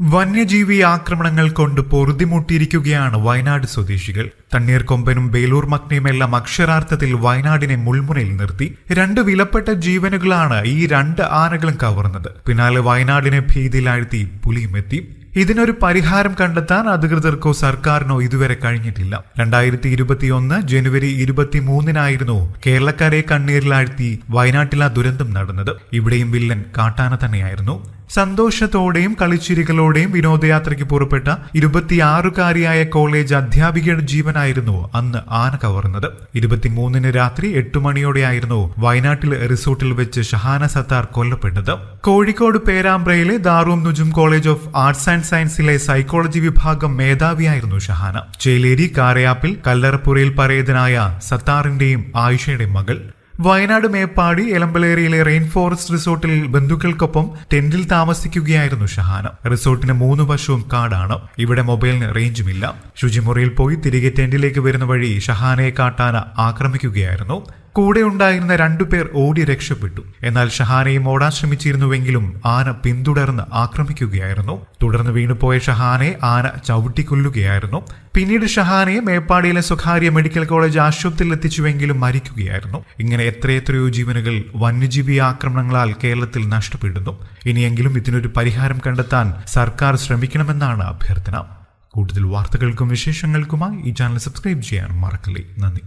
വന്യജീവി ആക്രമണങ്ങൾ കൊണ്ട് പൊറുതിമുട്ടിയിരിക്കുകയാണ് വയനാട് സ്വദേശികൾ. തണ്ണീർക്കൊമ്പനും ബേലൂർ മക്നയുമെല്ലാം അക്ഷരാർത്ഥത്തിൽ വയനാടിനെ മുൾമുനയിൽ നിർത്തി. രണ്ട് വിലപ്പെട്ട ജീവനുകളാണ് ഈ രണ്ട് ആനകളും കവർന്നത്. പിന്നാലെ വയനാടിനെ ഭീതിയിലാഴ്ത്തി പുലിയും എത്തി. ഇതിനൊരു പരിഹാരം കണ്ടെത്താൻ അധികൃതർക്കോ സർക്കാരിനോ ഇതുവരെ കഴിഞ്ഞിട്ടില്ല. രണ്ടായിരത്തി ഇരുപത്തിയൊന്ന് ജനുവരി ഇരുപത്തിമൂന്നിനായിരുന്നു കേരളക്കാരെ കണ്ണീരിലാഴ്ത്തി വയനാട്ടിൽ ദുരന്തം നടന്നത്. ഇവിടെയും വില്ലൻ കാട്ടാന തന്നെയായിരുന്നു. സന്തോഷത്തോടെയും കളിച്ചിരികളോടെയും വിനോദയാത്രയ്ക്ക് പുറപ്പെട്ട ഇരുപത്തിയാറുകാരിയായ കോളേജ് അധ്യാപികയുടെ ജീവനായിരുന്നു അന്ന് ആന കവർന്നത്. ഇരുപത്തിമൂന്നിന് രാത്രി എട്ടു മണിയോടെയായിരുന്നു വയനാട്ടിൽ റിസോർട്ടിൽ വെച്ച് ഷഹാന സത്താർ കൊല്ലപ്പെട്ടത്. Kozhikode പേരാമ്പ്രയിലെ Darun Nujum college of arts and സയൻസിലെ psychology വിഭാഗം മേധാവിയായിരുന്നു ഷഹാന. ചേലേരി കാരയാപ്പിൽ കല്ലറപ്പുറയിൽ പരേതനായ സത്താറിന്റെയും ആയിഷയുടെയും മകൾ. വയനാട് മേപ്പാടി എലമ്പലേറിയിലെ റെയിൻ ഫോറസ്റ്റ് റിസോർട്ടിൽ ബന്ധുക്കൾക്കൊപ്പം ടെന്റിൽ താമസിക്കുകയായിരുന്നു ഷഹാന. റിസോർട്ടിന് മൂന്ന് വശവും കാടാണ്. ഇവിടെ മൊബൈലിന് റേഞ്ചുമില്ല. ശുചിമുറിയിൽ പോയി തിരികെ ടെന്റിലേക്ക് വരുന്ന വഴി ഷഹാനയെ കാട്ടാന ആക്രമിക്കുകയായിരുന്നു. കൂടെ ഉണ്ടായിരുന്ന രണ്ടുപേർ ഓടി രക്ഷപ്പെട്ടു. എന്നാൽ ഷഹാനയും ഓടാൻ ശ്രമിച്ചിരുന്നുവെങ്കിലും ആന പിന്തുടർന്ന് ആക്രമിക്കുകയായിരുന്നു. തുടർന്ന് വീണുപോയ ഷഹാനെ ആന ചവിട്ടിക്കൊല്ലുകയായിരുന്നു. പിന്നീട് ഷഹാനയെ മേപ്പാടിയിലെ സ്വകാര്യ മെഡിക്കൽ കോളേജ് ആശുപത്രിയിൽ എത്തിച്ചുവെങ്കിലും മരിക്കുകയായിരുന്നു. ഇങ്ങനെ എത്രയെത്രയോ ജീവനുകൾ വന്യജീവി ആക്രമണങ്ങളാൽ കേരളത്തിൽ നഷ്ടപ്പെടുന്നു. ഇനിയെങ്കിലും ഇതിനൊരു പരിഹാരം കണ്ടെത്താൻ സർക്കാർ ശ്രമിക്കണമെന്നാണ് അഭ്യർത്ഥന. കൂടുതൽ വാർത്തകൾക്കും വിശേഷങ്ങൾക്കുമായി ഈ ചാനൽ സബ്സ്ക്രൈബ് ചെയ്യാൻ മറക്കല്ലേ. നന്ദി.